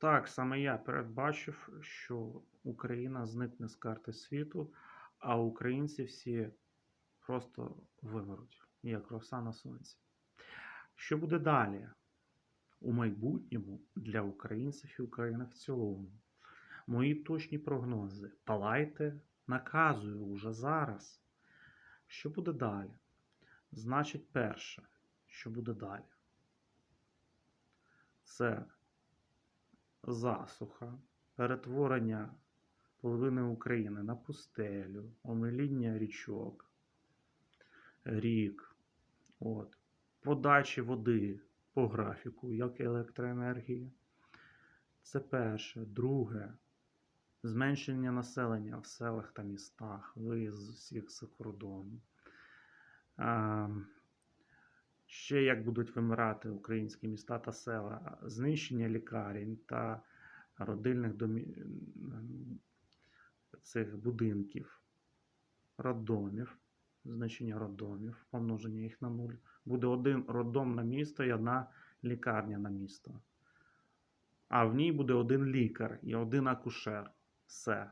Так, саме я передбачив, що Україна зникне з карти світу, а українці всі просто вимруть, як роса на сонці. Що буде далі у майбутньому для українців і України в цілому? Мої точні прогнози. Палайте, наказую уже зараз. Що буде далі? Значить, перше, що буде далі? Це засуха, перетворення половини України на пустелю, омиління річок, рік, от, подачі води по графіку, як електроенергії. Це перше. Друге. Зменшення населення в селах та містах, виїзд з усіх за кордон. Ще як будуть вимирати українські міста та села, знищення лікарень та родильних домі... цих будинків, роддомів, знищення роддомів, помноження їх на нуль. Буде один роддом на місто і одна лікарня на місто. А в ній буде один лікар і один акушер. Все.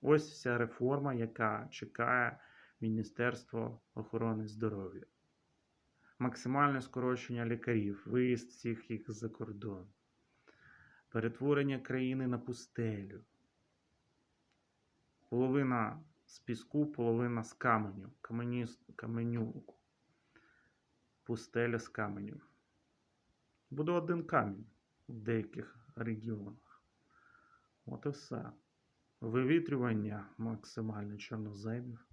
Ось вся реформа, яка чекає Міністерство охорони здоров'я. Максимальне скорочення лікарів, виїзд всіх їх за кордон, перетворення країни на пустелю. Половина з піску, половина з каменю, камені, каменю, пустеля з каменю. Буде один камінь в деяких регіонах. От і все. Вивітрювання максимальне чорноземів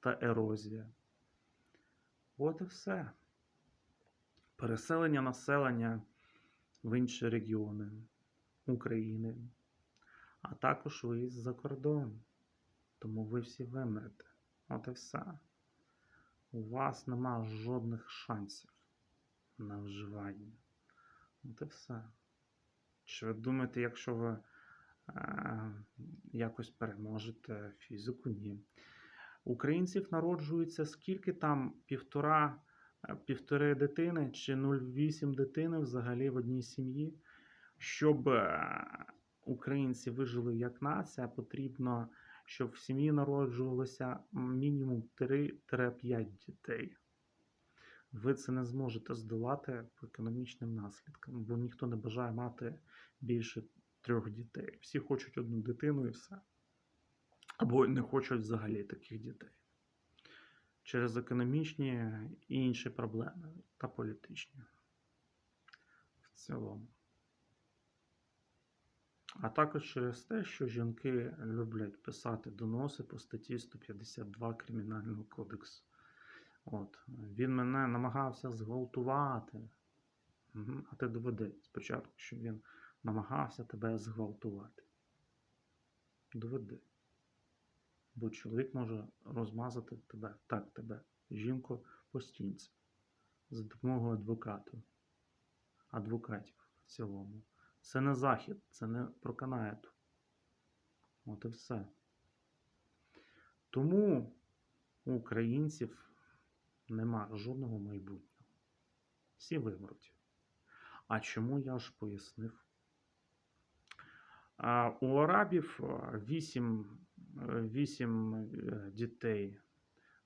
та ерозія. От і все. Переселення населення в інші регіони України, а також виїзд за кордон. Тому ви всі вимрете. От і все. У вас нема жодних шансів на вживання. От і все. Чи ви думаєте, якщо ви е, якось переможете фізику? Ні. Українців народжується скільки там півтора, е, півтори дитини чи 0,8 дитини взагалі в одній сім'ї. Щоб е, українці вижили як нація, потрібно, щоб в сім'ї народжувалося мінімум 3-5 дітей. Ви це не зможете здолати по економічним наслідкам, бо ніхто не бажає мати більше трьох дітей. Всі хочуть одну дитину і все. Або не хочуть взагалі таких дітей. Через економічні і інші проблеми та політичні. В цілому. А також через те, що жінки люблять писати доноси по статті 152 Кримінального кодексу. От. Він мене намагався зґвалтувати. А ти доведи спочатку, що він намагався тебе зґвалтувати. Доведи. Бо чоловік може розмазати тебе, так тебе, жінку по стінці за допомогою адвокату, адвокатів в цілому. Це не захід, це не про канаєту. От і все. Тому у українців нема жодного майбутнього. Всі вимруть. А чому я ж пояснив? У арабів 8, 8 дітей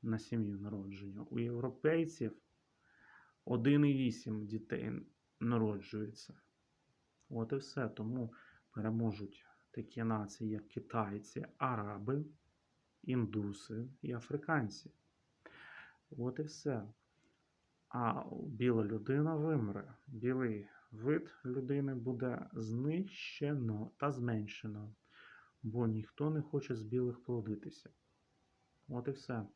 на сім'ю народження. У європейців 1,8 дітей народжується. От і все. Тому переможуть такі нації, як китайці, араби, індуси і африканці. От і все. А біла людина вимре. Білий вид людини буде знищено та зменшено, бо ніхто не хоче з білих плодитися. От і все.